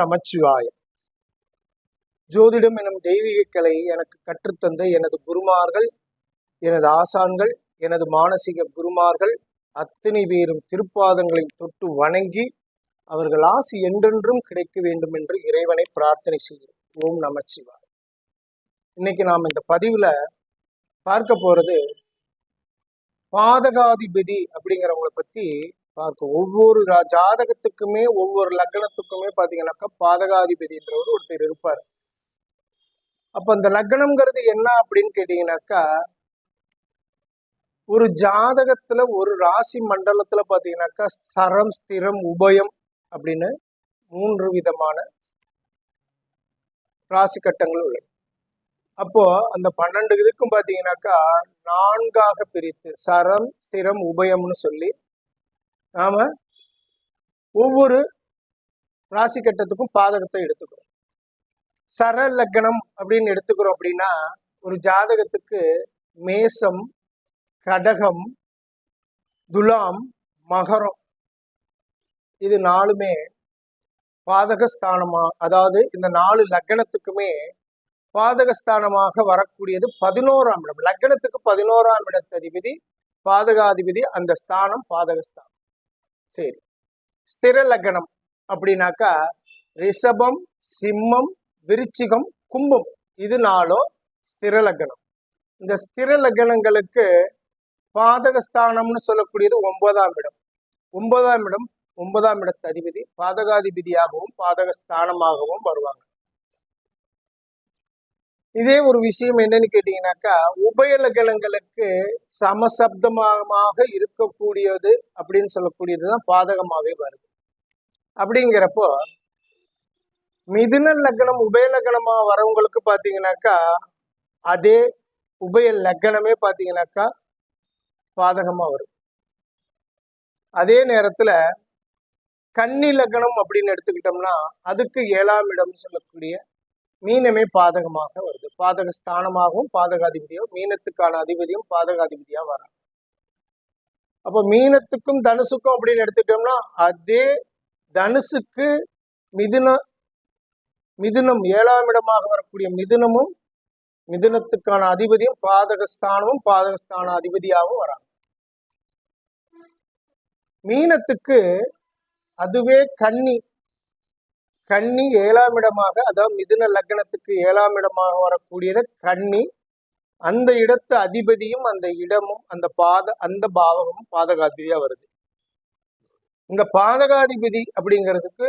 நமச்சிவாய ஜோதிடம் எனும் தெய்வீக கலையை எனக்கு கற்றுத்தந்த எனது குருமார்கள் எனது ஆசான்கள் எனது மானசீக குருமார்கள் அத்தனை பேரும் திருப்பாதங்களை தொட்டு வணங்கி அவர்கள் ஆசி என்றென்றும் கிடைக்க வேண்டும் என்று இறைவனை பிரார்த்தனை செய்கிறேன். ஓம் நமச்சிவாய இன்னைக்கு நாம் இந்த பதிவுல பார்க்க போறது பாதகாதிபதி அப்படிங்கிறவங்கள பத்தி பார்க்க. ஒவ்வொரு ஜாதகத்துக்குமே ஒவ்வொரு லக்னத்துக்குமே பாத்தீங்கன்னாக்கா பாதகாதிபதின்றவர் ஒருத்தர் இருப்பார். அப்ப அந்த லக்னம்ங்கிறது என்ன அப்படின்னு கேட்டீங்கன்னாக்கா ஒரு ஜாதகத்துல ஒரு ராசி மண்டலத்துல பாத்தீங்கன்னாக்கா சரம் ஸ்திரம் உபயம் அப்படின்னு மூன்று விதமான ராசி கட்டங்கள் உள்ளது. அப்போ அந்த பன்னெண்டு இதுக்கும் பாத்தீங்கன்னாக்கா நான்காக பிரித்து சரம் ஸ்திரம் உபயம்னு சொல்லி நாம ஒவ்வொரு ராசி கட்டத்துக்கும் பாதகத்தை எடுத்துக்கிறோம். சர லக்னம் அப்படின்னு எடுத்துக்கிறோம் அப்படின்னா ஒரு ஜாதகத்துக்கு மேசம் கடகம் துலாம் மகரம் இது நாலுமே பாதகஸ்தானமா அதாவது இந்த நாலு லக்னத்துக்குமே பாதகஸ்தானமாக வரக்கூடியது பதினோராம் இடம். லக்னத்துக்கு பதினோராம் இடத்ததிபதி பாதகாதிபதி அந்த ஸ்தானம் பாதகஸ்தானம். சரி. ஸ்திர லக்னம் அப்படின்னாக்கா ரிஷபம் சிம்மம் விருச்சிகம் கும்பம். இது நாளும் ஸ்திர லக்னம். இந்த ஸ்திர லக்னங்களுக்கு பாதகஸ்தானம்னு சொல்லக்கூடியது ஒன்பதாம் இடம். ஒன்பதாம் இடம் ஒன்பதாம் இடத்து அதிபதி. பாதகாதிபதியாகவும் பாதகஸ்தானமாகவும் வருவாங்க. இதே ஒரு விஷயம் என்னன்னு கேட்டீங்கன்னாக்கா உபயலகலங்களுக்கு சமசப்தமாக இருக்கக்கூடியது அப்படின்னு சொல்லக்கூடியதுதான் பாதகமாவே வருது. அப்படிங்கிறப்போ மிதுன லக்னம் உபய வரவங்களுக்கு பாத்தீங்கன்னாக்கா அதே உபய லக்னமே பாத்தீங்கன்னாக்கா பாதகமா வரும். அதே நேரத்துல கன்னி லக்னம் அப்படின்னு எடுத்துக்கிட்டோம்னா அதுக்கு ஏழாம் இடம்னு சொல்லக்கூடிய மீனமே பாதகமாக வருது. பாதக ஸ்தானமாகவும் பாதகாதிபதியும் மீனத்துக்கான அதிபதியும் பாதகாதிபதியா வராங்க அப்ப மீனத்துக்கும் தனுசுக்கும் அப்படின்னு எடுத்துக்கிட்டோம்னா அதே தனுசுக்கு மிதுன மிதுனம் ஏழாம் இடமாக வரக்கூடிய மிதுனமும் மிதுனத்துக்கான அதிபதியும் பாதகஸ்தானமும் பாதகஸ்தான அதிபதியாகவும் வராங்க மீனத்துக்கு அதுவே கன்னி கன்னி ஏழாம் இடமாக அதாவது மிதுன லக்னத்துக்கு ஏழாம் இடமாக வரக்கூடியது கன்னி அந்த இடத்து அதிபதியும் அந்த இடமும் அந்த பாத அந்த பாவகமும் பாதகாதிபதியா வருது. இந்த பாதகாதிபதி அப்படிங்கிறதுக்கு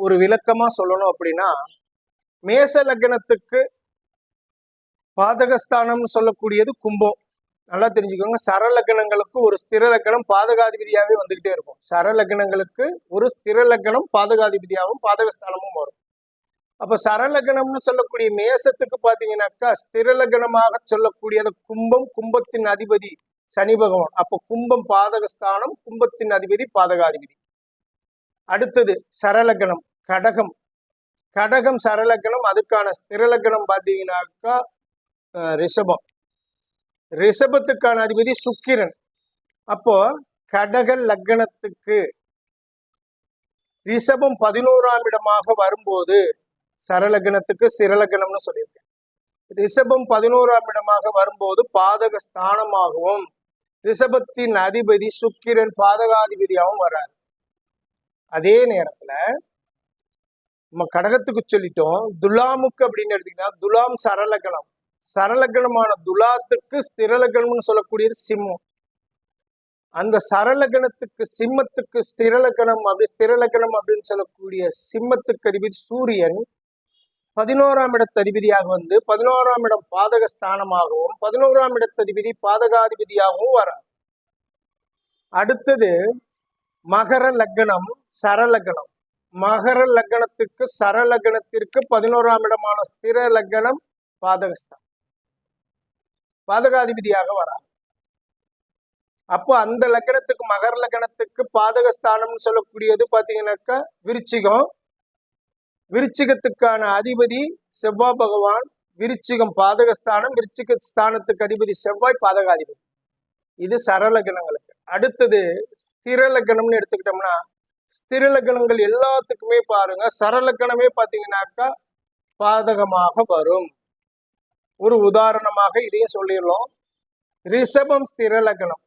ஒரு விளக்கமா சொல்லணும் அப்படின்னா மேச லக்னத்துக்கு பாதகஸ்தானம்னு சொல்லக்கூடியது கும்பம். நல்லா தெரிஞ்சுக்கோங்க. சர ஒரு ஸ்திர லக்கணம் பாதகாதிபதியாகவே வந்துகிட்டே இருக்கும். சரலகணங்களுக்கு ஒரு ஸ்திர லக்கணம் பாதகாதிபதியாகவும் பாதகஸ்தானமும் வரும். அப்போ சரலகணம்னு சொல்லக்கூடிய மேசத்துக்கு பார்த்தீங்கன்னாக்கா ஸ்திரலகணமாக சொல்லக்கூடியது கும்பம் கும்பத்தின் அதிபதி சனி பகவான். அப்போ கும்பம் பாதகஸ்தானம் கும்பத்தின் அதிபதி பாதகாதிபதி. அடுத்தது சரலக்கணம் கடகம். கடகம் சரலக்கணம் அதுக்கான ஸ்திரலகணம் பார்த்தீங்கன்னாக்கா ரிஷபம். ரிஷபத்துக்கான அதிபதி சுக்கிரன். அப்போ கடக லக்னத்துக்கு ரிஷபம் பதினோராம் இடமாக வரும்போது சரலக்னத்துக்கு சிரலக்னம்னு சொல்லியிருக்கேன் ரிஷபம் பதினோராம் இடமாக வரும்போது பாதக ஸ்தானமாகவும் ரிஷபத்தின் அதிபதி சுக்கிரன் பாதகாதிபதியாகவும் வராரு அதே நேரத்துல நம்ம கடகத்துக்கு சொல்லிட்டோம் துலாமுக்கு அப்படின்னு எடுத்தீங்கன்னா துலாம் சரலக்கணம் சரலகணமான துலாத்துக்கு ஸ்திரலகணம்னு சொல்லக்கூடியது சிம்மம். அந்த சரலகணத்துக்கு சிம்மத்துக்கு ஸ்திரலகணம் அப்படி ஸ்திரலகணம் அப்படின்னு சொல்லக்கூடிய சிம்மத்துக்கு அதிபதி சூரியன் பதினோராம் இடத்து அதிபதியாக வந்து பதினோராம் இடம் பாதக ஸ்தானமாகவும் பதினோராம் இடத்து அதிபதி பாதகாதிபதியாகவும் வரார். அடுத்தது மகர லக்னம் சரலகணம் மகர லக்னத்துக்கு சரலகணத்திற்கு பதினோராம் இடமான ஸ்திர லக்னம் பாதகஸ்தான் பாதகாதிபதியாக வரார். அப்போ அந்த லக்னத்துக்கு மகர லக்னத்துக்கு பாதகஸ்தானம்னு சொல்லக்கூடியது பாத்தீங்கன்னாக்கா விருச்சிகம். விருச்சிகத்துக்கான அதிபதி செவ்வாய் பகவான் விருச்சிகம் பாதகஸ்தானம் விருச்சிக ஸ்தானத்துக்கு அதிபதி செவ்வாய் பாதகாதிபதி. இது சரலக்கணங்களுக்கு அடுத்தது ஸ்திரலகணம்னு எடுத்துக்கிட்டோம்னா ஸ்திரலகணங்கள் எல்லாத்துக்குமே பாருங்க சரலக்கணமே பாத்தீங்கன்னாக்கா பாதகமாக வரும். ஒரு உதாரணமாக இதையும் சொல்லிடலாம். ரிஷபம் ஸ்திர லக்னம்.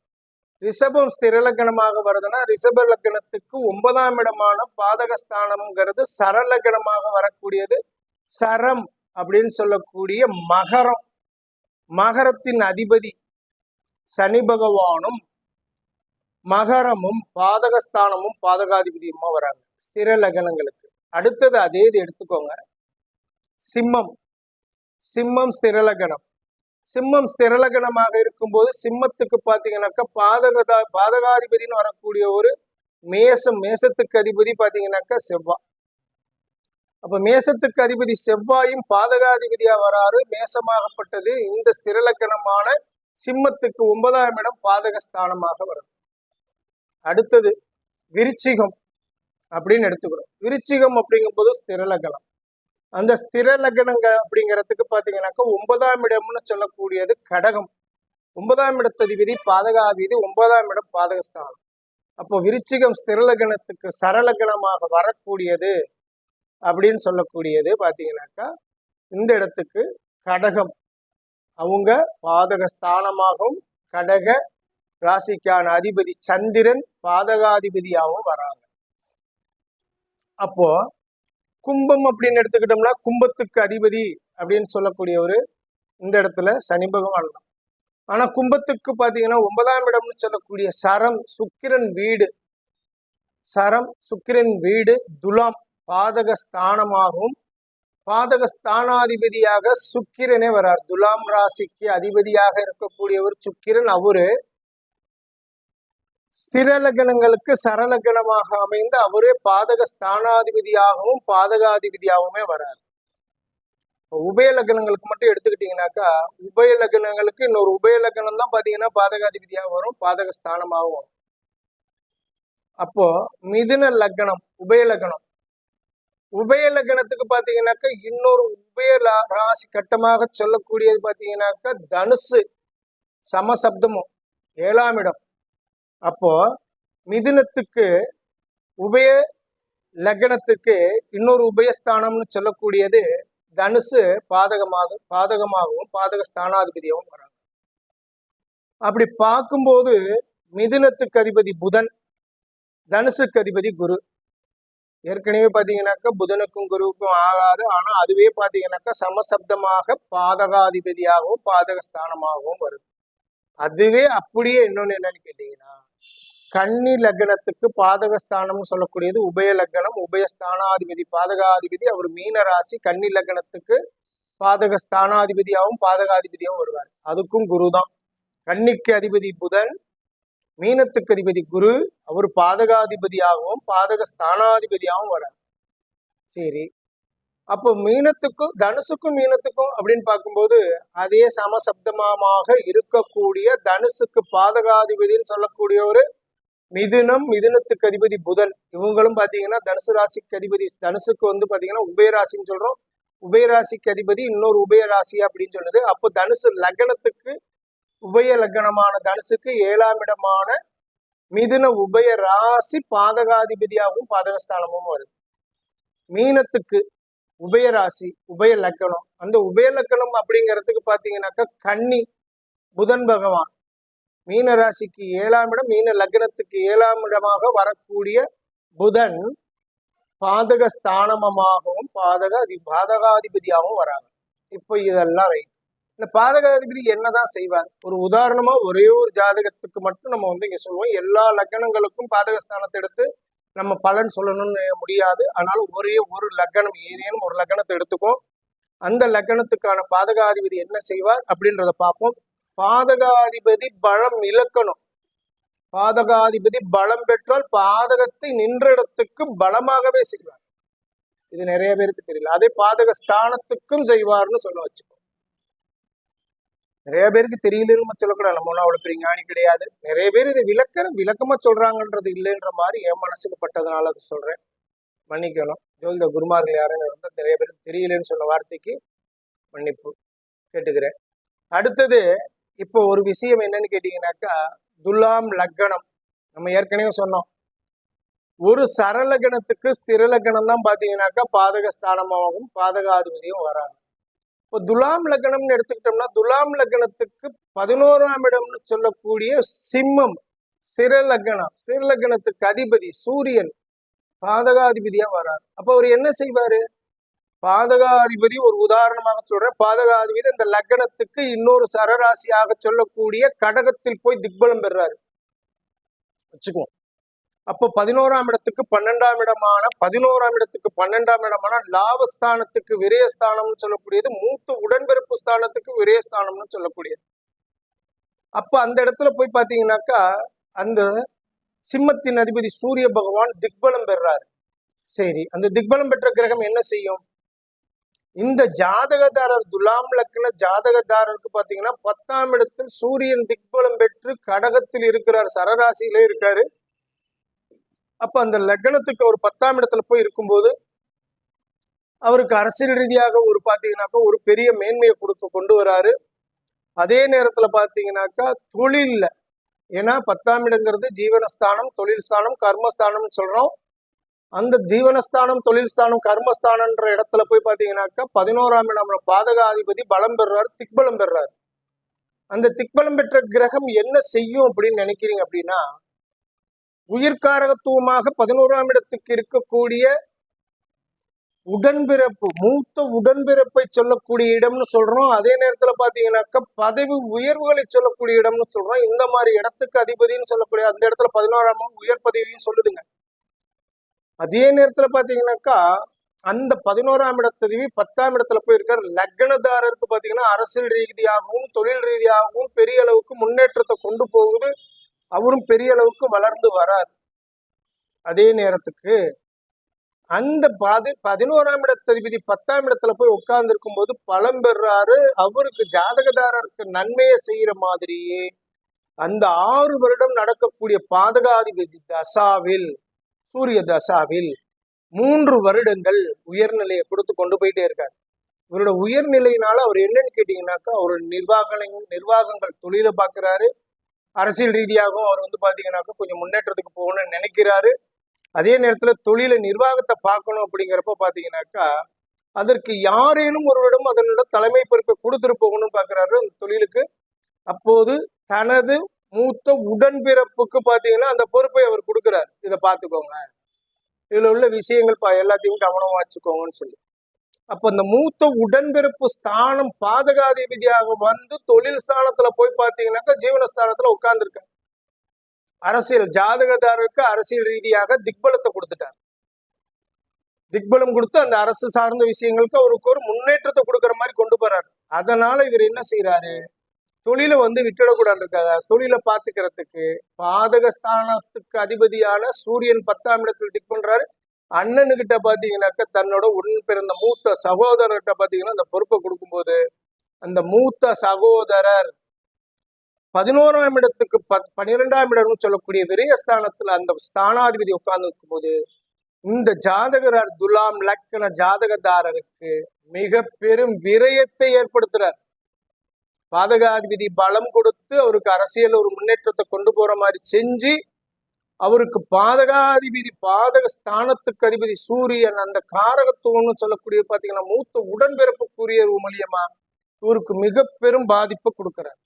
ரிஷபம் ஸ்திர லக்னமாக வருதுன்னா ரிஷப லக்னத்துக்கு ஒன்பதாம் இடமான பாதகஸ்தானம்ங்கிறது சரலக்கணமாக வரக்கூடியது. சரம் அப்படின்னு சொல்லக்கூடிய மகரம். மகரத்தின் அதிபதி சனி பகவானும் மகரமும் பாதகஸ்தானமும் பாதகாதிபதியுமா வராங்க. ஸ்திர லக்னங்களுக்கு. அடுத்தது அதே இது எடுத்துக்கோங்க. சிம்மம். சிம்மம் ஸ்திரலகணம் சிம்மம் ஸ்திரலகணமாக இருக்கும்போது சிம்மத்துக்கு பாத்தீங்கன்னாக்கா பாதகதா பாதகாதிபதினு வரக்கூடிய ஒரு மேசம் மேசத்துக்கு அதிபதி பாத்தீங்கன்னாக்கா செவ்வாய் அப்ப மேசத்துக்கு அதிபதி செவ்வாயும் பாதகாதிபதியா வராரு. மேசமாகப்பட்டது இந்த ஸ்திரலக்கணமான சிம்மத்துக்கு ஒன்பதாம் இடம் பாதகஸ்தானமாக வரும். அடுத்தது விருச்சிகம் அப்படின்னு எடுத்துக்கிறோம். விருச்சிகம் அப்படிங்கும்போது ஸ்திரலக்கணம் அந்த ஸ்திர லக்னங்க அப்படிங்கிறதுக்கு பாத்தீங்கன்னாக்கா ஒன்பதாம் இடம்னு சொல்லக்கூடியது கடகம். ஒன்பதாம் இடத்ததிபதி பாதகாதிபதி ஒன்பதாம் இடம் பாதகஸ்தானம். அப்போ விருச்சிகம் ஸ்திர லக்னத்துக்கு சரலக்னமாக வரக்கூடியது அப்படின்னு சொல்லக்கூடியது பார்த்தீங்கன்னாக்கா இந்த இடத்துக்கு கடகம். அவங்க பாதகஸ்தானமாகவும் கடக ராசிக்கான அதிபதி சந்திரன் பாதகாதிபதியாகவும் வராங்க. அப்போ கும்பம் அப்படின்னு எடுத்துக்கிட்டோம்னா கும்பத்துக்கு அதிபதி அப்படின்னு சொல்லக்கூடியவர் இந்த இடத்துல சனி பகவான் தான். ஆனால் கும்பத்துக்கு பார்த்தீங்கன்னா ஒன்பதாம் இடம்னு சொல்லக்கூடிய சரம் சுக்கிரன் வீடு. சரம் சுக்கிரன் வீடு துலாம் பாதக ஸ்தானமாகவும் பாதக ஸ்தானாதிபதியாக சுக்கிரனே வரார். துலாம் ராசிக்கு அதிபதியாக இருக்கக்கூடியவர் சுக்கிரன் அவரு. ஸ்திரலகணங்களுக்கு லக்னங்களுக்கு அமைந்து அவரே பாதக ஸ்தானாதிபதியாகவும் பாதகாதிபதியாகவுமே வராரு. இப்போ உபய லக்னங்களுக்கு மட்டும் எடுத்துக்கிட்டீங்கன்னாக்கா உபய லக்னங்களுக்கு இன்னொரு உபய லக்னம் தான் பாத்தீங்கன்னா பாதகாதிபதியாக வரும் பாதக ஸ்தானமாகவும் வரும். அப்போ மிதுன லக்னம் உபய லக்னம் உபய லக்னத்துக்கு பாத்தீங்கன்னாக்கா இன்னொரு உபய ராசி கட்டமாக சொல்லக்கூடியது பாத்தீங்கன்னாக்கா தனுசு சமசப்தமும் ஏழாம் இடம். அப்போ மிதுனத்துக்கு உபய லக்னத்துக்கு இன்னொரு உபயஸ்தானம்னு சொல்லக்கூடியது தனுசு பாதகமாக பாதகமாகவும் பாதக ஸ்தானாதிபதியாகவும் வராங்க. அப்படி பார்க்கும்போது மிதுனத்துக்கு அதிபதி புதன் தனுசுக்கு அதிபதி குரு. ஏற்கனவே பாத்தீங்கன்னாக்கா புதனுக்கும் குருவுக்கும் ஆகாது. ஆனா அதுவே பார்த்தீங்கன்னாக்கா சமசப்தமாக பாதகாதிபதியாகவும் பாதக ஸ்தானமாகவும் வருது. அதுவே அப்படியே இன்னொன்னு என்னன்னு கேட்டீங்கன்னா கன்னி லக்னத்துக்கு பாதகஸ்தானம்னு சொல்லக்கூடியது உபய லக்னம் உபய ஸ்தானாதிபதி பாதகாதிபதி. அவர் மீன ராசி கன்னி லக்னத்துக்கு பாதக ஸ்தானாதிபதியாகவும் பாதகாதிபதியாகவும் வருவார். அதுக்கும் குரு தான் கன்னிக்கு அதிபதி புதன் மீனத்துக்கு அதிபதி குரு. அவர் பாதகாதிபதியாகவும் பாதக ஸ்தானாதிபதியாகவும் வரார். சரி. அப்போ மீனத்துக்கும் தனுசுக்கும் மீனத்துக்கும் அப்படின்னு பார்க்கும்போது அதே சமசப்தமாக இருக்கக்கூடிய தனுசுக்கு பாதகாதிபதின்னு சொல்லக்கூடிய ஒரு மிதுனம் மிதுனத்துக்கு அதிபதி புதன். இவங்களும் பாத்தீங்கன்னா தனுசு ராசிக்கு அதிபதி. தனுசுக்கு வந்து பாத்தீங்கன்னா உபயராசின்னு சொல்றோம். உபயராசிக்கு அதிபதி இன்னொரு உபயராசி அப்படின்னு சொல்லுது. அப்போ தனுசு லக்னத்துக்கு உபய லக்னமான தனுசுக்கு ஏழாம் இடமான மிதுன உபய ராசி பாதகாதிபதியாகவும் பாதகஸ்தானமும் வருது. மீனத்துக்கு உபயராசி உபய லக்கணம் அந்த உபய லக்கணம் அப்படிங்கிறதுக்கு பாத்தீங்கன்னாக்கா கன்னி புதன் பகவான். மீன ராசிக்கு ஏழாம் இடம் மீன லக்னத்துக்கு ஏழாம் இடமாக வரக்கூடிய புதன் பாதக ஸ்தானமாகவும் பாதக அதி பாதகாதிபதியாகவும் வராங்க. இப்போ இதெல்லாம் ரைட் இந்த பாதகாதிபதி என்னதான் செய்வார்? ஒரு உதாரணமா ஒரே ஒரு ஜாதகத்துக்கு மட்டும் நம்ம வந்து இங்க சொல்லுவோம். எல்லா லக்னங்களுக்கும் பாதகஸ்தானத்தை எடுத்து நம்ம பலன் சொல்லணும்னு முடியாது. ஆனால் ஒரே ஒரு லக்னம் ஏதேனும் ஒரு லக்னத்தை எடுத்துக்கும் அந்த லக்னத்துக்கான பாதகாதிபதி என்ன செய்வார் அப்படின்றத பார்ப்போம். பாதகாதிபதி பலம் இழக்கணும். பாதகாதிபதி பலம் பெற்றால் பாதகத்தை நின்ற இடத்துக்கு பலமாகவே செய்வார். இது நிறைய பேருக்கு தெரியல. அதே பாதக ஸ்தானத்துக்கும் செய்வார்னு சொல்ல வச்சுக்கோ. நிறைய பேருக்கு தெரியலன்னு சொல்லக்கூடாது. நம்ம ஒன்றும் அவ்வளவு பெரிய ஞானி கிடையாது. நிறைய பேர் இதை விளக்க விளக்கமா சொல்றாங்கன்றது இல்லைன்ற மாதிரி என் மனசுக்கு பட்டதுனால அதை சொல்றேன். மன்னிக்கணும். ஜோதிட குருமார்கள் யாருன்னு இருந்தால் நிறைய பேருக்கு தெரியலன்னு சொன்ன வார்த்தைக்கு மன்னிப்பு கேட்டுக்கிறேன். அடுத்தது இப்போ ஒரு விஷயம் என்னன்னு கேட்டீங்கன்னாக்கா துலாம் லக்கணம் நம்ம ஏற்கனவே சொன்னோம். ஒரு சரலகணத்துக்கு ஸ்திரலகணம் தான் பாத்தீங்கன்னாக்கா பாதக ஸ்தானமாகவும் பாதகாதிபதியும் வராங்க. இப்போ துலாம் லக்னம்னு எடுத்துக்கிட்டோம்னா துலாம் லக்னத்துக்கு பதினோராம் இடம்னு சொல்லக்கூடிய சிம்மம் சிறலக்கணம் சிறலக்கணத்துக்கு அதிபதி சூரியன் பாதகாதிபதியா வரார். அப்ப அவர் என்ன செய்வாரு? பாதகாதிபதி ஒரு உதாரணமாக சொல்றேன். பாதகாதிபதி இந்த லக்னத்துக்கு இன்னொரு சரராசியாக சொல்லக்கூடிய கடகத்தில் போய் திக்பலம் பெறாரு வச்சுக்குவோம். அப்போ பதினோராம் இடத்துக்கு பன்னெண்டாம் இடமான பதினோராம் இடத்துக்கு பன்னெண்டாம் இடமான லாபஸ்தானத்துக்கு விரயஸ்தானம்னு சொல்லக்கூடியது மூத்த உடன்பிறப்பு ஸ்தானத்துக்கு விரயஸ்தானம்னு சொல்லக்கூடியது. அப்ப அந்த இடத்துல போய் பாத்தீங்கன்னாக்கா அந்த சிம்மத்தின் அதிபதி சூரிய பகவான் திக்பலம் பெறாரு சரி அந்த திக்பலம் பெற்ற கிரகம் என்ன செய்யும்? இந்த ஜாதகதாரர் துலாம் லக்ன ஜாதகதாரருக்கு பார்த்தீங்கன்னா பத்தாம் இடத்தில் சூரியன் திக்பலம் பெற்று கடகத்தில் இருக்கிறார். சரராசியிலே இருக்காரு. அப்ப அந்த லக்னத்துக்கு அவர் பத்தாம் இடத்துல போய் இருக்கும்போது அவருக்கு அரசியல் ரீதியாக ஒரு பார்த்தீங்கன்னாக்கா ஒரு பெரிய மேன்மையை கொடுக்க கொண்டு வராரு. அதே நேரத்துல பார்த்தீங்கன்னாக்கா தொழில்ல. ஏன்னா பத்தாம் இடங்கிறது ஜீவனஸ்தானம் தொழில் ஸ்தானம் கர்மஸ்தானம்னு சொல்றோம். அந்த ஜீவனஸ்தானம் தொழில் ஸ்தானம் கர்மஸ்தானம்ன்ற இடத்துல போய் பாத்தீங்கன்னாக்கா பதினோராம் இடம் பாதகாதிபதி பலம் பெறுறாரு திக்பலம் பெறுறாரு. அந்த திக்பலம் பெற்ற கிரகம் என்ன செய்யும் அப்படின்னு நினைக்கிறீங்க அப்படின்னா உயிர்காரகத்துவமாக பதினோராம் இடத்துக்கு இருக்கக்கூடிய உடன்பிறப்பு மூத்த உடன்பிறப்பை சொல்லக்கூடிய இடம்னு சொல்றோம். அதே நேரத்துல பாத்தீங்கன்னாக்கா பதவி உயர்வுகளை சொல்லக்கூடிய இடம்னு சொல்றோம். இந்த மாதிரி இடத்துக்கு அதிபதினு சொல்லக்கூடிய அந்த இடத்துல பதினோராம் உயர் பதவியும் சொல்லுதுங்க. அதே நேரத்துல பாத்தீங்கன்னாக்கா அந்த பதினோராம் இடத்ததிவி பத்தாம் இடத்துல போய் இருக்கார் லக்னதாரருக்கு பாத்தீங்கன்னா அரசியல் ரீதியாகவும் தொழில் ரீதியாகவும் பெரிய அளவுக்கு முன்னேற்றத்தை கொண்டு போகுது. அவரும் பெரிய அளவுக்கு வளர்ந்து வரார். அதே நேரத்துக்கு அந்த பாதி பதினோராம் இடத்ததிபதி பத்தாம் இடத்துல போய் உட்கார்ந்து இருக்கும்போது பலம் பெறாரு. அவருக்கு ஜாதகதாரருக்கு நன்மையை செய்யற மாதிரியே அந்த ஆறு வருடம் நடக்கக்கூடிய பாதகாதிபதி தசாவில் சூரிய தசாவில் மூன்று வருடங்கள் உயர்நிலையை கொடுத்து கொண்டு போயிட்டே இருக்காரு. இவரோட உயர்நிலையினால அவர் என்னன்னு கேட்டீங்கன்னாக்கா அவர் நிர்வாக நிர்வாகங்கள் தொழிலை பார்க்கிறாரு. அரசியல் ரீதியாகவும் அவர் வந்து பார்த்தீங்கன்னாக்கா கொஞ்சம் முன்னேற்றத்துக்கு போகணும்னு நினைக்கிறாரு. அதே நேரத்தில் தொழிலை நிர்வாகத்தை பார்க்கணும் அப்படிங்கிறப்ப பார்த்தீங்கன்னாக்கா அதற்கு யாரேனும் ஒருவரிடம் அதனோட தலைமை பொறுப்பை கொடுத்துட்டு போகணும்னு பார்க்குறாரு அந்த தொழிலுக்கு. அப்போது தனது மூத்த உடன்பிறப்புக்கு பாத்தீங்கன்னா அந்த பொறுப்பை அவர் கொடுக்கிறார். இதை பார்த்துக்கோங்க. இதுல உள்ள விஷயங்கள் பா எல்லாத்தையும் கவனமாக வச்சுக்கோங்கன்னு சொல்லி. அப்ப அந்த மூத்த உடன்பிறப்பு ஸ்தானம் பாதகாதிபதியாக வந்து தொழில் ஸ்தானத்துல போய் பார்த்தீங்கன்னாக்கா ஜீவனஸ்தானத்துல உட்கார்ந்துருக்காரு. அரசியல் ஜாதகதாரருக்கு அரசியல் ரீதியாக திக்பலத்தை கொடுத்துட்டார். திக்பலம் கொடுத்து அந்த அரசு சார்ந்த விஷயங்களுக்கு அவருக்கு ஒரு முன்னேற்றத்தை கொடுக்குற மாதிரி கொண்டு போறாரு. அதனால இவர் என்ன செய்யறாரு தொழிலை வந்து விட்டுடக்கூடாது தொழிலை பார்த்துக்கிறதுக்கு பாதகஸ்தானத்துக்கு அதிபதியான சூரியன் பத்தாம் இடத்தில் டிக் பண்றாரு. அண்ணனுக்கிட்ட பாத்தீங்கன்னாக்க தன்னோட உடன் பிறந்த மூத்த சகோதரர்கிட்ட பாத்தீங்கன்னா அந்த பொறுப்பை கொடுக்கும்போது அந்த மூத்த சகோதரர் பதினோராம் இடத்துக்கு ப பன்னிரெண்டாம் இடம்னு சொல்லக்கூடிய விரயஸ்தானத்துல அந்த ஸ்தானாதிபதி உட்கார்ந்து இருக்கும்போது இந்த ஜாதகரார் துலாம் லக்கண ஜாதகதாரருக்கு மிக பெரும் விரயத்தை ஏற்படுத்துறார். பாதகாதிபதி பலம் கொடுத்து அவருக்கு அரசியல் ஒரு முன்னேற்றத்தை கொண்டு போற மாதிரி செஞ்சு அவருக்கு பாதகாதிபதி பாதக ஸ்தானத்துக்கு அதிபதி சூரியன் அந்த காரகத்துவம்னு சொல்லக்கூடிய பாத்தீங்கன்னா மூத்த உடன்பிறப்புக்குரிய மூலியமா இவருக்கு மிக பெரும் பாதிப்பை கொடுக்கிறார்.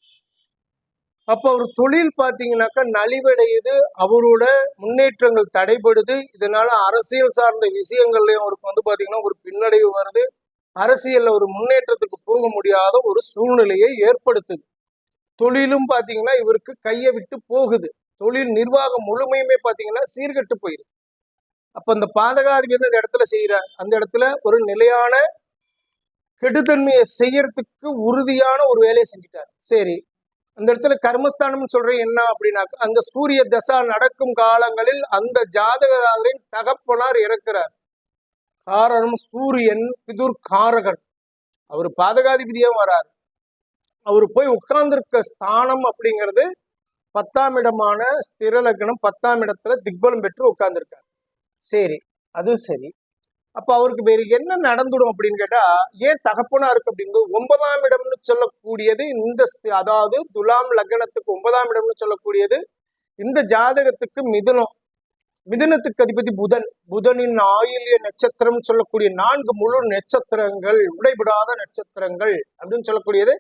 அப்ப அவர் தொழில் பாத்தீங்கன்னாக்கா நலிவடையுது அவரோட முன்னேற்றங்கள் தடைபடுது. இதனால அரசியல் சார்ந்த விஷயங்கள்லயும் அவருக்கு வந்து பாத்தீங்கன்னா ஒரு பின்னடைவு வருது. அரசியல்ல ஒரு முன்னேற்றத்துக்கு போக முடியாத ஒரு சூழ்நிலையை ஏற்படுத்துது. தொழிலும் பாத்தீங்கன்னா இவருக்கு கையை விட்டு போகுது. தொழில் நிர்வாகம் முழுமையுமே பாத்தீங்கன்னா சீர்கெட்டு போயிடுது அப்ப அந்த பாதகாதிபதி அந்த இடத்துல செய்யற அந்த இடத்துல ஒரு நிலையான கெடுதன்மையை செய்யறதுக்கு உறுதியான ஒரு வேலையை செஞ்சுட்டார். சரி அந்த இடத்துல கர்மஸ்தானம்னு சொல்றேன் என்ன அப்படின்னாக்க அந்த சூரிய தசா நடக்கும் காலங்களில் அந்த ஜாதகராதரின் தகப்பனார் இறக்கிறார். காரணம் சூரியன் பிதுர் காரகன். அவர் பாதகாதிபதியா வரார். அவர் போய் உட்கார்ந்துருக்க ஸ்தானம் அப்படிங்கிறது பத்தாம் இடமான ஸ்திர லக்னம் பத்தாம் இடத்துல திக்பலம் பெற்று உட்கார்ந்துருக்கார். சரி அது சரி. அப்போ அவருக்கு வேறு என்ன நடந்துடும் அப்படின்னு கேட்டால் ஏன் தகப்பனா இருக்கு அப்படிங்கிறது ஒன்பதாம் இடம்னு சொல்லக்கூடியது இந்த அதாவது துலாம் லக்னத்துக்கு ஒன்பதாம் இடம்னு சொல்லக்கூடியது இந்த ஜாதகத்துக்கு மிதுனம். மிதுனத்துக்கு அதிபதி புதன். புதனின் ஆயில்ய நட்சத்திரம் சொல்லக்கூடிய நான்கு முழு நட்சத்திரங்கள் உடைபடாத நட்சத்திரங்கள் அப்படின்னு சொல்லக்கூடியது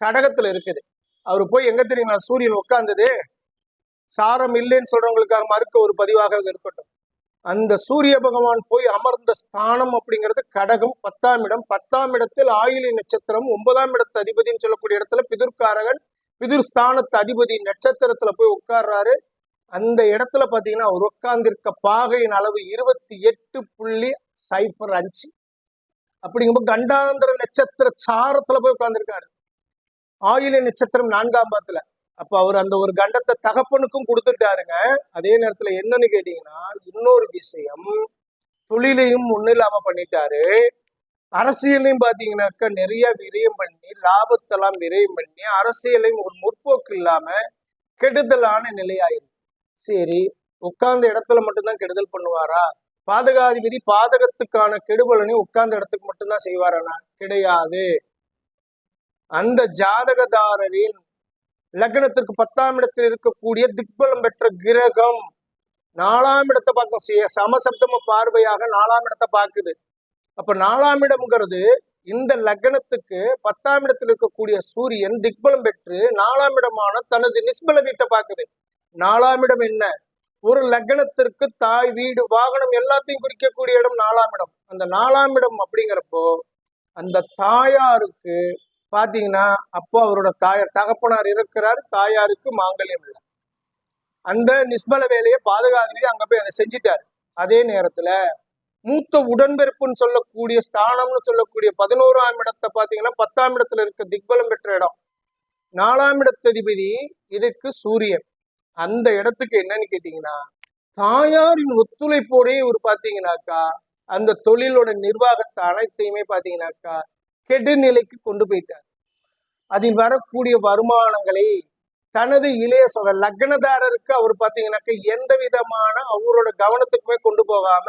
கடகத்துல இருக்குது. அவர் போய் எங்க தெரியுமா? சூரியன் உட்கார்ந்தது. சாரம் இல்லைன்னு சொல்றவங்களுக்காக மறுக்க ஒரு பதிவாக இருக்கட்டும். அந்த சூரிய பகவான் போய் அமர்ந்த ஸ்தானம் அப்படிங்கிறது கடகம் பத்தாம் இடம். பத்தாம் இடத்தில் ஆயிலி நட்சத்திரம் ஒன்பதாம் இடத்து அதிபதின்னு சொல்லக்கூடிய இடத்துல பிதுர்காரகன் பிதுர் ஸ்தானத்து அதிபதி நட்சத்திரத்துல போய் உட்கார்றாரு. அந்த இடத்துல பார்த்தீங்கன்னா அவர் உட்கார்ந்திருக்க பாகையின் அளவு இருபத்தி எட்டு புள்ளி சைபர் அஞ்சு. அப்படிங்கும்போது கண்டாந்திர நட்சத்திர சாரத்துல போய் உட்கார்ந்துருக்காரு. ஆயுள நட்சத்திரம் நான்காம் பாத்துல. அப்ப அவர் அந்த ஒரு கண்டத்தை தகப்பனுக்கும் கொடுத்துட்டாருங்க. அதே நேரத்துல என்னன்னு கேட்டீங்கன்னா இன்னொரு விஷயம். தொழிலையும் முன்னில்லாம பண்ணிட்டாரு. அரசியலையும் பார்த்தீங்கன்னாக்கா நிறைய விரயம் பண்ணி லாபத்தெல்லாம் விரயம் பண்ணி அரசியலையும் ஒரு முற்போக்கு இல்லாம கெடுதலான நிலையாயிருக்கு. சரி உட்கார்ந்த இடத்துல மட்டும்தான் கெடுதல் பண்ணுவாரா? பாதகாதிபதி பாதகத்துக்கான கெடுபலனை உட்கார்ந்த இடத்துக்கு மட்டும்தான் செய்வாரானா கிடையாது. அந்த ஜாதகதாரரின் லக்னத்திற்கு பத்தாம் இடத்தில் இருக்கக்கூடிய திக்பலம் பெற்ற கிரகம் நாலாம் இடத்தை பார்க்க சமசப்தம பார்வையாக நாலாம் இடத்தை பார்க்குது. அப்ப நாலாம் இடம்ங்கிறது இந்த லக்னத்துக்கு பத்தாம் இடத்தில் இருக்கக்கூடிய சூரியன் திக்பலம் பெற்று நாலாம் இடமான தனது நிஸ்பல வீட்டை பார்க்குது. நாலாம் இடம் என்ன? ஒரு லக்னத்திற்கு தாய் வீடு வாகனம் எல்லாத்தையும் குறிக்கக்கூடிய இடம் நாலாம் இடம். அந்த நாலாம் இடம் அப்படிங்கிறப்போ அந்த தாயாருக்கு பாத்தீங்கன்னா அப்போ அவரோட தாயார் தகப்பனார் இருக்கிறார் தாயாருக்கு மாங்கல்யம் இல்லை. அந்த நிஸ்பல வேலையை பாதுகாத்துலேயே அங்க போய் அதை செஞ்சிட்டாரு. அதே நேரத்துல மூத்த உடன்பிறப்புன்னு சொல்லக்கூடிய ஸ்தானம்னு சொல்லக்கூடிய பதினோராம் இடத்தை பாத்தீங்கன்னா பத்தாம் இடத்துல இருக்க திக்பலம் பெற்ற இடம். நாலாம் இடத்ததிபதி இதுக்கு சூரியன். அந்த இடத்துக்கு என்னன்னு கேட்டீங்கன்னா தாயாரின் ஒத்துழைப்போடே இவர் பாத்தீங்கன்னாக்கா அந்த தொழிலோட நிர்வாகத்தை அனைத்தையுமே பாத்தீங்கன்னாக்கா கெடுநிலைக்கு கொண்டு போயிட்டார். அதில் வரக்கூடிய வருமானங்களை தனது இளைய சொக லக்னதாரருக்கு அவர் பாத்தீங்கன்னாக்கா எந்த விதமான அவரோட கவனத்துக்குமே கொண்டு போகாம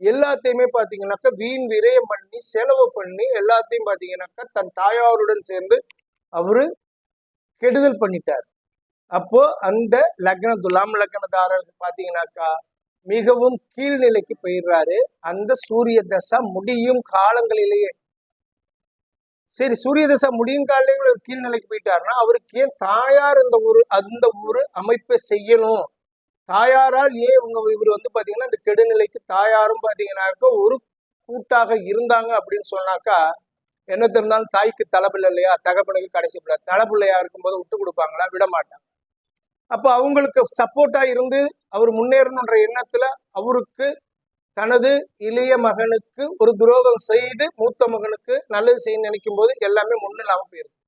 எல்லாத்தையுமே பாத்தீங்கன்னாக்கா வீண் விரயம் பண்ணி செலவு பண்ணி எல்லாத்தையும் பார்த்தீங்கன்னாக்கா தன் தாயாருடன் சேர்ந்து அவரு கெடுதல் பண்ணிட்டார். அப்போ அந்த லக்ன துலாம் லக்னதாரருக்கு பாத்தீங்கன்னாக்கா மிகவும் கீழ்நிலைக்கு போயிடுறாரு. அந்த சூரிய தசை முடியும் காலங்களிலேயே. சரி சூரிய தசை முடியும் காலையில ஒரு கீழ்நிலைக்கு போயிட்டாருன்னா அவருக்கு ஏன் தாயார் இந்த ஒரு அந்த ஒரு அமைப்பை செய்யணும்? தாயாரால் ஏன் உங்க இவர் வந்து பாத்தீங்கன்னா இந்த கெடுநிலைக்கு தாயாரும் பாத்தீங்கன்னாக்கா ஒரு கூட்டாக இருந்தாங்க அப்படின்னு சொன்னாக்கா என்ன தெரிந்தாலும் தாய்க்கு தலைப்பிள்ளை இல்லையா? தகப்பனுக்கு கடைசி பிள்ளை. தலைப்பிள்ளையா இருக்கும்போது விட்டு கொடுப்பாங்களா? விட மாட்டாங்க அப்போ அவங்களுக்கு சப்போர்ட்டாக இருந்து அவர் முன்னேறணுன்ற எண்ணத்தில் அவருக்கு தனது இளைய மகனுக்கு ஒரு துரோகம் செய்து மூத்த மகனுக்கு நல்லது செய்ய நினைக்கும் போது எல்லாமே முன்னில்லாம போயிருக்கு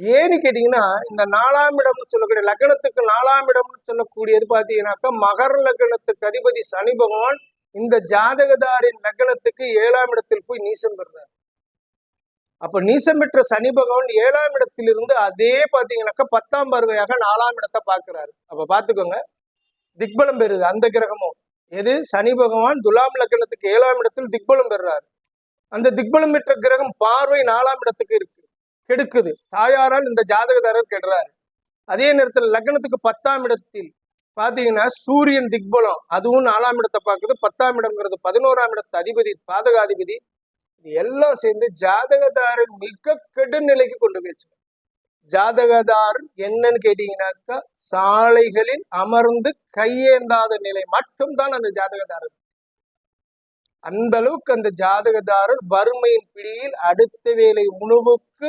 ஏன்னு கேட்டிங்கன்னா இந்த நாலாம் இடம்னு சொல்லக்கூடிய லக்னத்துக்கு நாலாம் இடம்னு சொல்லக்கூடியது பார்த்தீங்கன்னாக்கா மகர லக்னத்துக்கு அதிபதி சனி பகவான் இந்த ஜாதகதாரின் லக்னத்துக்கு ஏழாம் இடத்தில் போய் நீசம் பெறுறாரு. அப்ப நீசம் பெற்ற சனி பகவான் ஏழாம் இடத்திலிருந்து அதே பாத்தீங்கன்னாக்கா பத்தாம் பார்வையாக நாலாம் இடத்தை பார்க்கிறாரு. அப்ப பாத்துக்கோங்க திக்பலம் பெறுது அந்த கிரகமும். எது? சனி பகவான் துலாம் லக்னத்துக்கு ஏழாம் இடத்தில் திக்பலம் பெறுறாரு. அந்த திக்பலம் பெற்ற கிரகம் பார்வை நாலாம் இடத்துக்கு இருக்கு. கெடுக்குது. தாயாரால் இந்த ஜாதகதாரர் கெடுறாரு. அதே நேரத்தில் லக்னத்துக்கு பத்தாம் இடத்தில் பாத்தீங்கன்னா சூரியன் திக்பலம். அதுவும் நாலாம் இடத்தை பார்க்குது. பத்தாம் இடம்ங்கிறது பதினோராம் இடத்து அதிபதி பாதகாதிபதி இது எல்லாம் சேர்ந்து ஜாதகதாரர் மிக கெடுநிலைக்கு கொண்டு போயிடுச்சு. ஜாதகதார் என்னன்னு கேட்டீங்கன்னாக்கா சாலைகளில் அமர்ந்து கையேந்தாத நிலை மட்டும்தான் அந்த ஜாதகதாரர். அந்த அளவுக்கு அந்த ஜாதகதாரர் வறுமையின் பிடியில் அடுத்த வேலை உணவுக்கு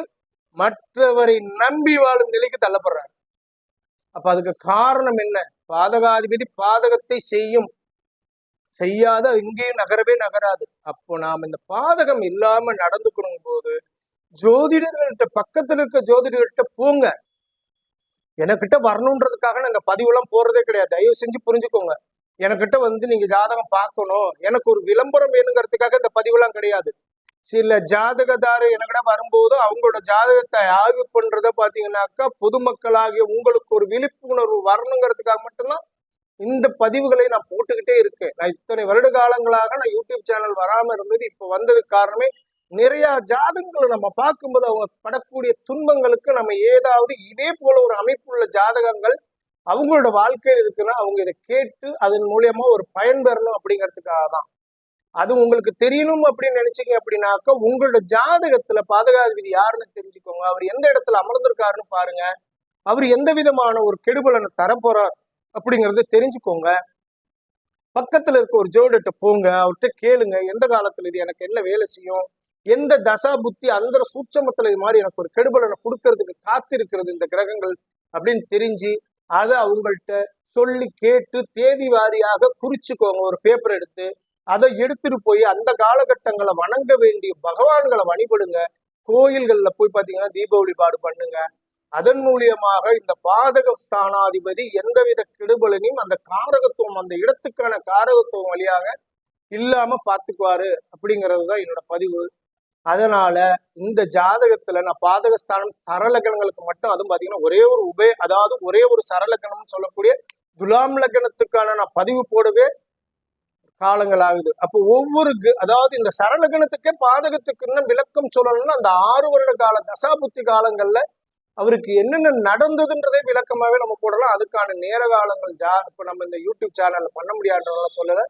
மற்றவரை நம்பி வாழும் நிலைக்கு தள்ளப்படுறாரு. அப்ப அதுக்கு காரணம் என்ன? பாதகாதிபதி பாதகத்தை செய்யும் செய்யாத எங்கேயும் நகரவே நகராது. அப்போ நாம் இந்த பாதகம் இல்லாம நடந்துக்கணும் போது ஜோதிடர்கள்ட்ட பக்கத்துல இருக்க ஜோதிடர்கள்ட்ட போங்க. எனக்கிட்ட வரணுன்றதுக்காக நான் இந்த பதிவுலாம் போறதே கிடையாது. தயவு செஞ்சு புரிஞ்சுக்கோங்க. எனக்கிட்ட வந்து நீங்க ஜாதகம் பார்க்கணும். எனக்கு ஒரு விளம்பரம் வேணுங்கிறதுக்காக இந்த பதிவுலாம் கிடையாது. சில ஜாதகதாரர் எனக்கிட்ட வரும்போது அவங்களோட ஜாதகத்தை ஆய்வு பண்றத பாத்தீங்கன்னாக்கா பொதுமக்களாகிய உங்களுக்கு ஒரு விழிப்புணர்வு வரணுங்கிறதுக்காக மட்டும்தான் இந்த பதிவுகளை நான் போட்டுக்கிட்டே இருக்கேன். நான் இத்தனை வருட காலங்களாக நான் யூடியூப் சேனல் வராம இருந்தது. இப்ப வந்ததுக்கு காரணமே நிறைய ஜாதகங்களை நம்ம பார்க்கும்போது அவங்க படக்கூடிய துன்பங்களுக்கு நம்ம ஏதாவது இதே போல ஒரு அமைப்புள்ள ஜாதகங்கள் அவங்களோட வாழ்க்கையில் இருக்குன்னா அவங்க இதை கேட்டு அதன் மூலியமா ஒரு பயன் பெறணும் அப்படிங்கிறதுக்காக தான். அது உங்களுக்கு தெரியணும் அப்படின்னு நினைச்சீங்க அப்படின்னாக்க உங்களோட ஜாதகத்துல பாதகாதிபதி யாருன்னு தெரிஞ்சுக்கோங்க. அவர் எந்த இடத்துல அமர்ந்திருக்காருன்னு பாருங்க. அவர் எந்த விதமான ஒரு கெடுபலனை தரப்போறார்? அப்படிங்கிறத தெரிஞ்சுக்கோங்க. பக்கத்துல இருக்க ஒரு ஜோடிட்ட போங்க. அவர்கிட்ட கேளுங்க. எந்த காலத்துல இது எனக்கு என்ன வேலை செய்யும்? எந்த தசா புத்தி அந்த சூட்சமத்துல இது மாதிரி எனக்கு ஒரு கெடுபலனை கொடுக்கறதுக்கு காத்திருக்கிறது இந்த கிரகங்கள் அப்படின்னு தெரிஞ்சு அதை அவங்கள்ட்ட சொல்லி கேட்டு தேதி வாரியாக குறிச்சுக்கோங்க. ஒரு பேப்பர் எடுத்து அதை எடுத்துட்டு போய் அந்த காலகட்டங்களை வணங்க வேண்டிய பகவான்களை வழிபடுங்க. கோயில்கள்ல போய் பாத்தீங்கன்னா தீப வழிபாடு பண்ணுங்க. அதன் மூலியமாக இந்த பாதக ஸ்தானாதிபதி எந்தவித கெடுபலனையும் அந்த காரகத்துவம் அந்த இடத்துக்கான காரகத்துவம் வழியாக இல்லாம பாத்துக்குவாரு அப்படிங்கிறது தான் என்னோட பதிவு. அதனால இந்த ஜாதகத்துல நான் பாதகஸ்தானம் சரலகணங்களுக்கு மட்டும் அதுவும் பாத்தீங்கன்னா ஒரே ஒரு உபே அதாவது ஒரே ஒரு சரலகணம்னு சொல்லக்கூடிய துலாம் லக்னத்துக்கான நான் பதிவு போடவே காலங்கள் ஆகுது. அப்போ ஒவ்வொரு அதாவது இந்த சரலகணத்துக்கே பாதகத்துக்கு இன்னும் விளக்கம் சொல்லணும்னா அந்த ஆறு வருட கால தசாபுத்தி காலங்கள்ல அவருக்கு என்னென்ன நடந்ததுன்றதே விளக்கமாவே நம்ம போடலாம். அதுக்கான நேர காலங்கள் ஜா இப்ப நம்ம இந்த யூடியூப் சேனல்ல பண்ண முடியாதுன்றதால சொல்லல.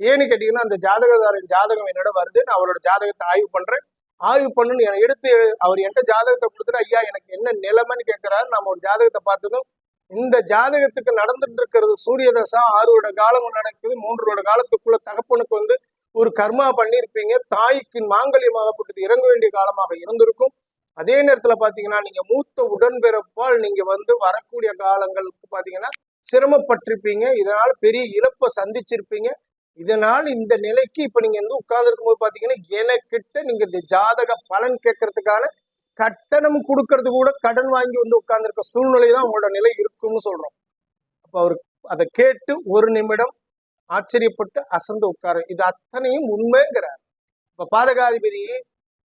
ஏன்னு கேட்டீங்கன்னா அந்த ஜாதகதாரின் ஜாதகம் என்னோட வருது. நான் அவரோட ஜாதகத்தை ஆய்வு பண்றேன். ஆய்வு பண்ணுன்னு எடுத்து அவர் என்கிட்ட ஜாதகத்தை கொடுத்துட்டு ஐயா எனக்கு என்ன நிலைமைன்னு கேட்கிறாரு நம்ம ஒரு ஜாதகத்தை பார்த்ததும் இந்த ஜாதகத்துக்கு நடந்துட்டு இருக்கிறது சூரிய தசா ஆறு வருட காலம் நடக்குது. மூன்று வருட காலத்துக்குள்ள தகப்பனுக்கு வந்து ஒரு கர்மா பண்ணியிருப்பீங்க. தாய்க்கு மாங்கல்யமாகப்பட்டது இறங்க வேண்டிய காலமாக இருந்திருக்கும். அதே நேரத்துல பாத்தீங்கன்னா நீங்க மூத்த உடன்பிறப்பால் நீங்க வந்து வரக்கூடிய காலங்களுக்கு பாத்தீங்கன்னா சிரமப்பட்டிருப்பீங்க. இதனால பெரிய இழப்பை சந்திச்சிருப்பீங்க. இதனால் இந்த நிலைக்கு இப்ப நீங்க வந்து உட்கார்ந்துருக்கும் போது பாத்தீங்கன்னா எனக்கிட்ட நீங்க இந்த ஜாதக பலன் கேட்கறதுக்கான கட்டணம் கொடுக்கறது கூட கடன் வாங்கி வந்து உட்கார்ந்துருக்க சூழ்நிலை தான் உங்களோட நிலை இருக்கும்னு சொல்றோம். அப்ப அவர் அதை கேட்டு ஒரு நிமிடம் ஆச்சரியப்பட்டு அசந்து உட்காரு இது அத்தனையும் உண்மைங்கிறார். இப்ப பாதகாதிபதி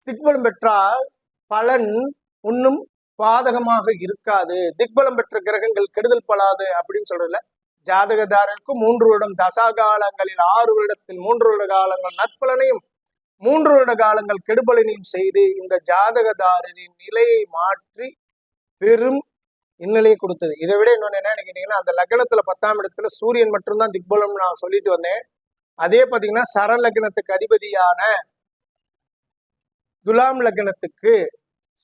திக்பலம் பெற்றால் பலன் ஒன்றும் பாதகமாக இருக்காது. திக்பலம் பெற்ற கிரகங்கள் கெடுதல் படாது அப்படின்னு சொல்றதுல ஜாதகதாரருக்கு மூன்று வருடம் தசா காலங்களில் ஆறு வருடத்தில் மூன்று வருட காலங்கள் நற்பலனையும் மூன்று வருட காலங்கள் கெடுபலனையும் செய்து இந்த ஜாதகதாரரின் நிலையை மாற்றி பெரும் இந்நிலையை கொடுத்தது. இதை விட இன்னொன்னு என்னன்னு கேட்டீங்கன்னா அந்த லக்னத்துல பத்தாம் இடத்துல சூரியன் மட்டும்தான் திக்பலம் நான் சொல்லிட்டு வந்தேன். அதே பார்த்தீங்கன்னா சர லக்னத்துக்கு அதிபதியான துலாம் லக்னத்துக்கு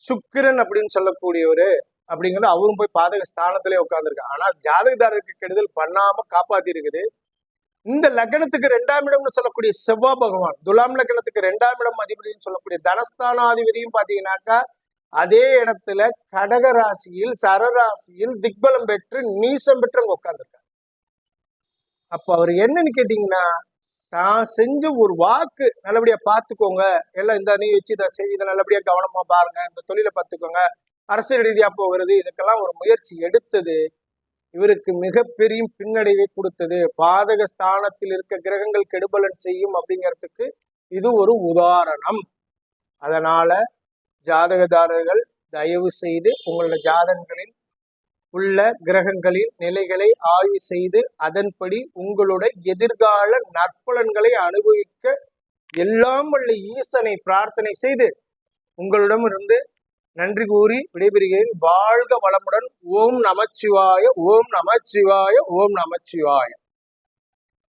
சுக்கிரன் அப்படின்னு சொல்லக்கூடியவர் அப்படிங்கிற அவரும் போய் பாதக ஸ்தானத்திலே உட்கார்ந்துருக்கு ஆனால் ஜாதகதாரருக்கு கெடுதல் பண்ணாம காப்பாத்தி இருக்குது இந்த லக்னத்துக்கு ரெண்டாம் இடம்னு சொல்லக்கூடிய செவ்வாய் பகவான் துலாம் லக்னத்துக்கு ரெண்டாம் இடம் அதிபதினு சொல்லக்கூடிய தனஸ்தானாதிபதியும் பாத்தீங்கன்னாக்கா அதே இடத்துல கடக ராசியில் சரராசியில் திக்பலம் பெற்று நீசம் பெற்று அங்க உட்கார்ந்துருக்காரு. அப்ப அவர் என்னன்னு கேட்டீங்கன்னா தான் செஞ்ச ஒரு வாக்கு நல்லபடியா பார்த்துக்கோங்க. எல்லாம் இந்த நீ வச்சு இதை செய் இதை நல்லபடியா கவனமா பாருங்க. இந்த தொழிலை பார்த்துக்கோங்க. அரசியல் ரீதியா போகிறது இதுக்கெல்லாம் ஒரு முயற்சி எடுத்தது இவருக்கு மிகப்பெரிய பின்னடைவை கொடுத்தது. பாதக ஸ்தானத்தில் இருக்க கிரகங்கள் கெடுபலன் செய்யும் அப்படிங்கிறதுக்கு இது ஒரு உதாரணம். அதனால ஜாதகதாரர்கள் தயவு செய்து உங்களோட ஜாதகங்களின் உள்ள கிரகங்களின் நிலைகளை ஆய்வு செய்து அதன்படி உங்களுடைய எதிர்கால நற்பலன்களை அனுபவிக்க எல்லாம் வல்ல ஈசனை பிரார்த்தனை செய்து உங்களிடமிருந்து நன்றி கூறி விடைபெறுகிறேன். வாழ்க வளமுடன். ஓம் நமச்சிவாய ஓம் நமச்சிவாய ஓம் நமச்சிவாய.